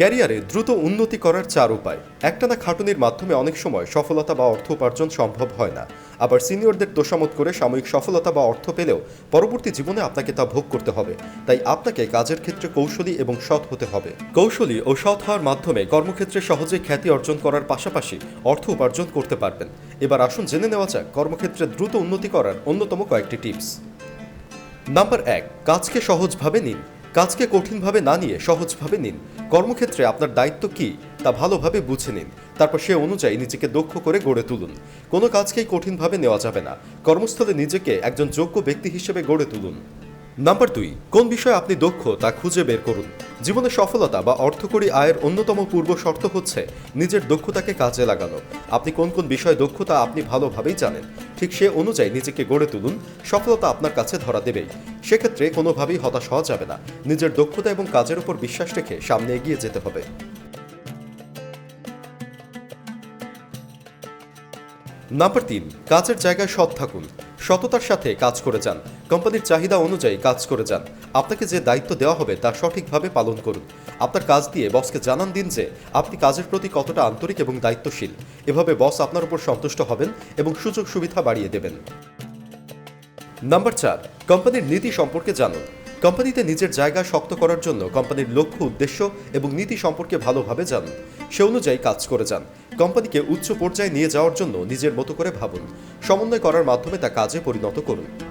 ক্যারিয়ারে দ্রুত উন্নতি করার চার উপায়। একটানা খাটুনির মাধ্যমে অনেক সময় সফলতা বা অর্থ উপার্জন সম্ভব হয় না। আবার সিনিয়রদের দোষামত করে সাময়িক সফলতা বা অর্থ পেলেও পরবর্তী জীবনে আপনাকে তা ভোগ করতে হবে। তাই আপনাকে কাজের ক্ষেত্রে কৌশলী এবং সৎ হতে হবে। কৌশলী ও সৎ হওয়ার মাধ্যমে কর্মক্ষেত্রে সহজে খ্যাতি অর্জন করার পাশাপাশি অর্থ উপার্জন করতে পারবেন। এবার আসুন জেনে নেওয়া যাক কর্মক্ষেত্রে দ্রুত উন্নতি করার অন্যতম কয়েকটি টিপস। নাম্বার এক, কাজকে সহজভাবে নিন। কাজকে কঠিনভাবে না নিয়ে সহজভাবে নিন। কর্মক্ষেত্রে আপনার দায়িত্ব কি তা ভালোভাবে বুঝে নিন। তারপর সে অনুযায়ী নিজেকে দক্ষ করে গড়ে তুলুন। কোনো কাজকেই কঠিনভাবে নেওয়া যাবে না। কর্মস্থলে নিজেকে একজন যোগ্য ব্যক্তি হিসেবে গড়ে তুলুন। নাম্বার দুই, কোন বিষয়ে আপনি দক্ষ তা খুঁজে বের করুন। জীবনে সফলতা বা অর্থকরী আয়ের অন্যতম পূর্ব শর্ত হচ্ছে নিজের দক্ষতাকে কাজে লাগানো। আপনি কোন কোন বিষয়ে দক্ষতা আপনি ভালোভাবেই জানেন, ঠিক সে অনুযায়ী নিজেকে গড়ে তুলুন, সফলতা আপনার কাছে ধরা দেবেই। সেক্ষেত্রে কোনোভাবেই হতাশ হওয়া যাবে না। নিজের দক্ষতা এবং কাজের উপর বিশ্বাস রেখে সামনে এগিয়ে যেতে হবে। নাম্বার তিন, কাজের জায়গায় সৎ থাকুন। সততার সাথে কাজ করে যান। কোম্পানির চাহিদা অনুযায়ী কাজ করে যান। আপনাকে যে দায়িত্ব দেওয়া হবে তা সঠিকভাবে পালন করুন। আপনার কাজ দিয়ে বসকে জানান দিন যে আপনি কাজের প্রতি কতটা আন্তরিক এবং দায়িত্বশীল। এভাবে বস আপনার উপর সন্তুষ্ট হবেন এবং সুযোগ সুবিধা বাড়িয়ে দেবেন। নাম্বার চার, কোম্পানির নীতি সম্পর্কে জানুন। কোম্পানিতে নিজের জায়গা শক্ত করার জন্য কোম্পানির লক্ষ্য, উদ্দেশ্য এবং নীতি সম্পর্কে ভালোভাবে জানুন সে অনুযায়ী কাজ করে যান। কোম্পানিকে উচ্চ পর্যায়ে নিয়ে যাওয়ার জন্য নিজের মতো করে ভাবুন। সমন্বয় করার মাধ্যমে তা কাজে পরিণত করুন।